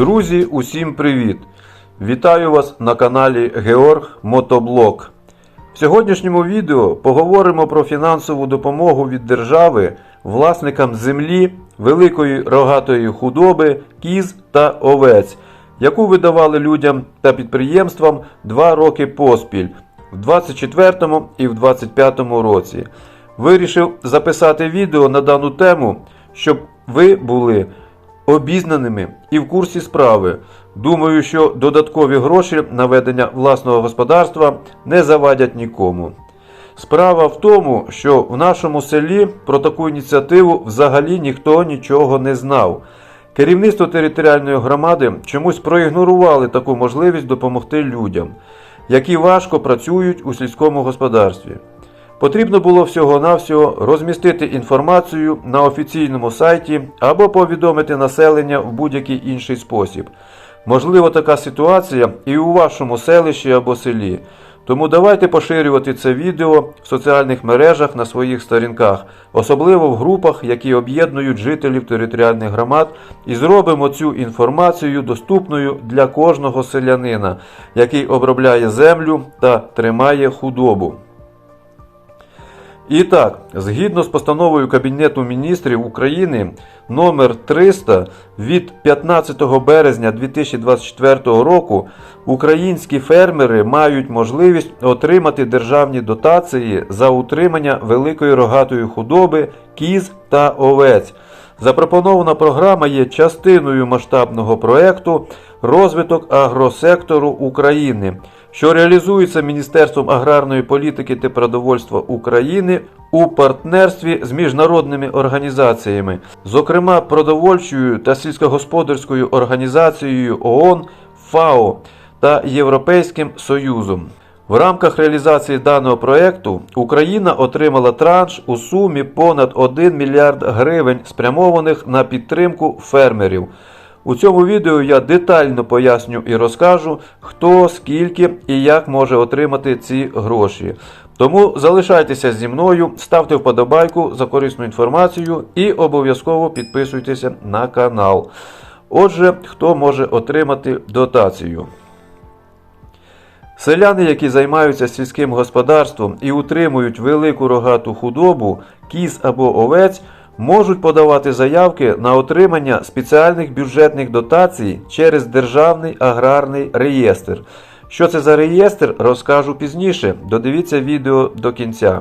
Друзі, усім привіт! Вітаю вас на каналі Георг Мотоблок. В сьогоднішньому відео поговоримо про фінансову допомогу від держави власникам землі, великої рогатої худоби, кіз та овець, яку видавали людям та підприємствам два роки поспіль в 24 і в 25 році. Вирішив записати відео на дану тему, щоб ви були обізнаними і в курсі справи. Думаю, що додаткові гроші на ведення власного господарства не завадять нікому. Справа в тому, що в нашому селі про таку ініціативу взагалі ніхто нічого не знав. Керівництво територіальної громади чомусь проігнорували таку можливість допомогти людям, які важко працюють у сільському господарстві. Потрібно було всього-навсього розмістити інформацію на офіційному сайті або повідомити населення в будь-який інший спосіб. Можливо, така ситуація і у вашому селищі або селі. Тому давайте поширювати це відео в соціальних мережах на своїх сторінках, особливо в групах, які об'єднують жителів територіальних громад, і зробимо цю інформацію доступною для кожного селянина, який обробляє землю та тримає худобу. І так, згідно з постановою Кабінету міністрів України номер 300 від 15 березня 2024 року українські фермери мають можливість отримати державні дотації за утримання великої рогатої худоби, кіз та овець. Запропонована програма є частиною масштабного проекту розвиток агросектору України, що реалізується Міністерством аграрної політики та продовольства України у партнерстві з міжнародними організаціями, зокрема продовольчою та сільськогосподарською організацією ООН ФАО та Європейським Союзом. В рамках реалізації даного проєкту Україна отримала транш у сумі понад 1 мільярд гривень, спрямованих на підтримку фермерів. У цьому відео я детально поясню і розкажу, хто, скільки і як може отримати ці гроші. Тому залишайтеся зі мною, ставте вподобайку за корисну інформацію і обов'язково підписуйтеся на канал. Отже, хто може отримати дотацію? Селяни, які займаються сільським господарством і утримують велику рогату худобу, кіз або овець, можуть подавати заявки на отримання спеціальних бюджетних дотацій через Державний аграрний реєстр. Що це за реєстр, розкажу пізніше. Додивіться відео до кінця.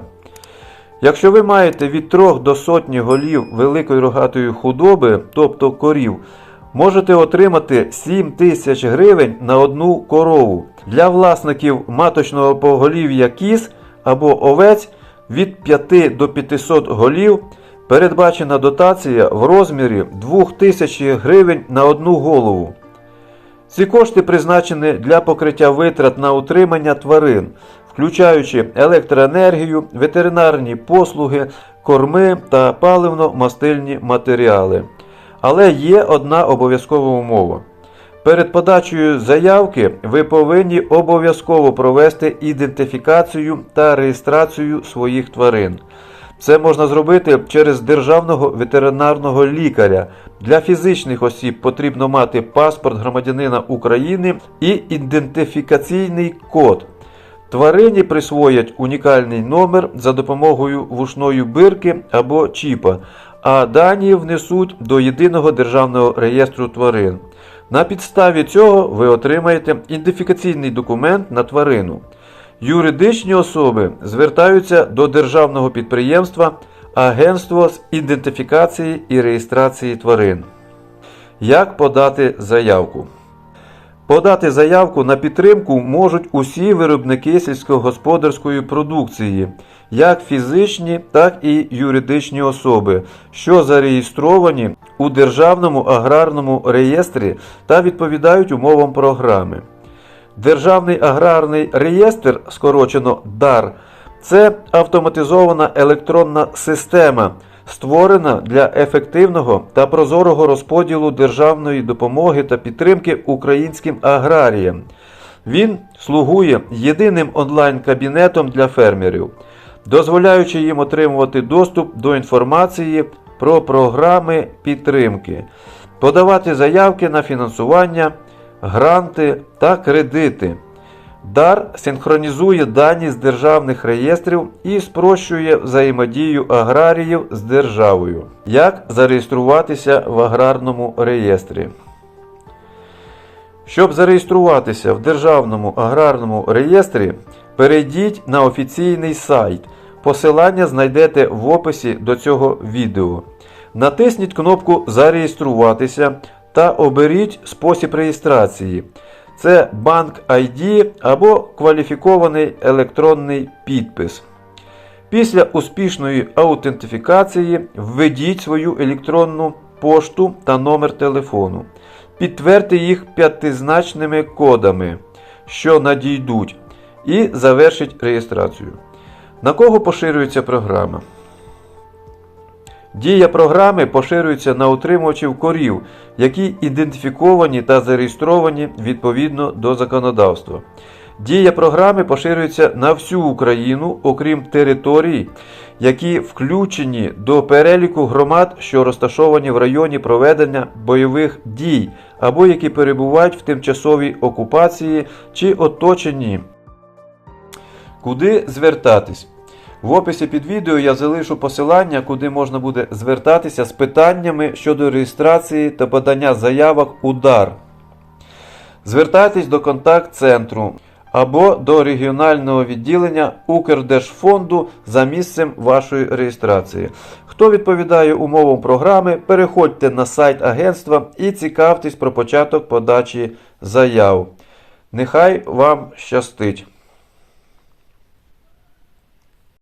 Якщо ви маєте від 3 до сотні голів великої рогатої худоби, тобто корів, можете отримати 7 тисяч гривень на одну корову. Для власників маточного поголів'я кіз або овець від 5 до 500 голів передбачена дотація в розмірі 2000 гривень на одну голову. Ці кошти призначені для покриття витрат на утримання тварин, включаючи електроенергію, ветеринарні послуги, корми та паливно-мастильні матеріали. Але є одна обов'язкова умова. Перед подачею заявки ви повинні обов'язково провести ідентифікацію та реєстрацію своїх тварин. Це можна зробити через державного ветеринарного лікаря. Для фізичних осіб потрібно мати паспорт громадянина України і ідентифікаційний код. Тварині присвоять унікальний номер за допомогою вушної бирки або чіпа, а дані внесуть до єдиного державного реєстру тварин. На підставі цього ви отримаєте ідентифікаційний документ на тварину. Юридичні особи звертаються до державного підприємства Агентство з ідентифікації і реєстрації тварин. Як подати заявку? Подати заявку на підтримку можуть усі виробники сільськогосподарської продукції, як фізичні, так і юридичні особи, що зареєстровані у Державному аграрному реєстрі та відповідають умовам програми. Державний аграрний реєстр, скорочено ДАР, це автоматизована електронна система, створена для ефективного та прозорого розподілу державної допомоги та підтримки українським аграріям. Він слугує єдиним онлайн-кабінетом для фермерів, дозволяючи їм отримувати доступ до інформації про програми підтримки. подавати заявки на фінансування, гранти та кредити. Дар синхронізує дані з державних реєстрів і спрощує взаємодію аграріїв з державою. Як зареєструватися в аграрному реєстрі? Щоб зареєструватися в Державному аграрному реєстрі, перейдіть на офіційний сайт. Посилання знайдете в описі до цього відео. Натисніть кнопку Зареєструватися та оберіть спосіб реєстрації. Це банк ID або кваліфікований електронний підпис. Після успішної аутентифікації введіть свою електронну пошту та номер телефону. Підтвердьте їх п'ятизначними кодами, що надійдуть, і завершіть реєстрацію. На кого поширюється програма? Дія програми поширюється на утримувачів корів, які ідентифіковані та зареєстровані відповідно до законодавства. Дія програми поширюється на всю Україну, окрім територій, які включені до переліку громад, що розташовані в районі проведення бойових дій, або які перебувають в тимчасовій окупації чи оточенні. Куди звертатись? В описі під відео я залишу посилання, куди можна буде звертатися з питаннями щодо реєстрації та подання заявок у дар. Звертайтесь до контакт-центру або до регіонального відділення Укрдержфонду за місцем вашої реєстрації. Хто відповідає умовам програми, переходьте на сайт агентства і цікавтесь про початок подачі заяв. Нехай вам щастить!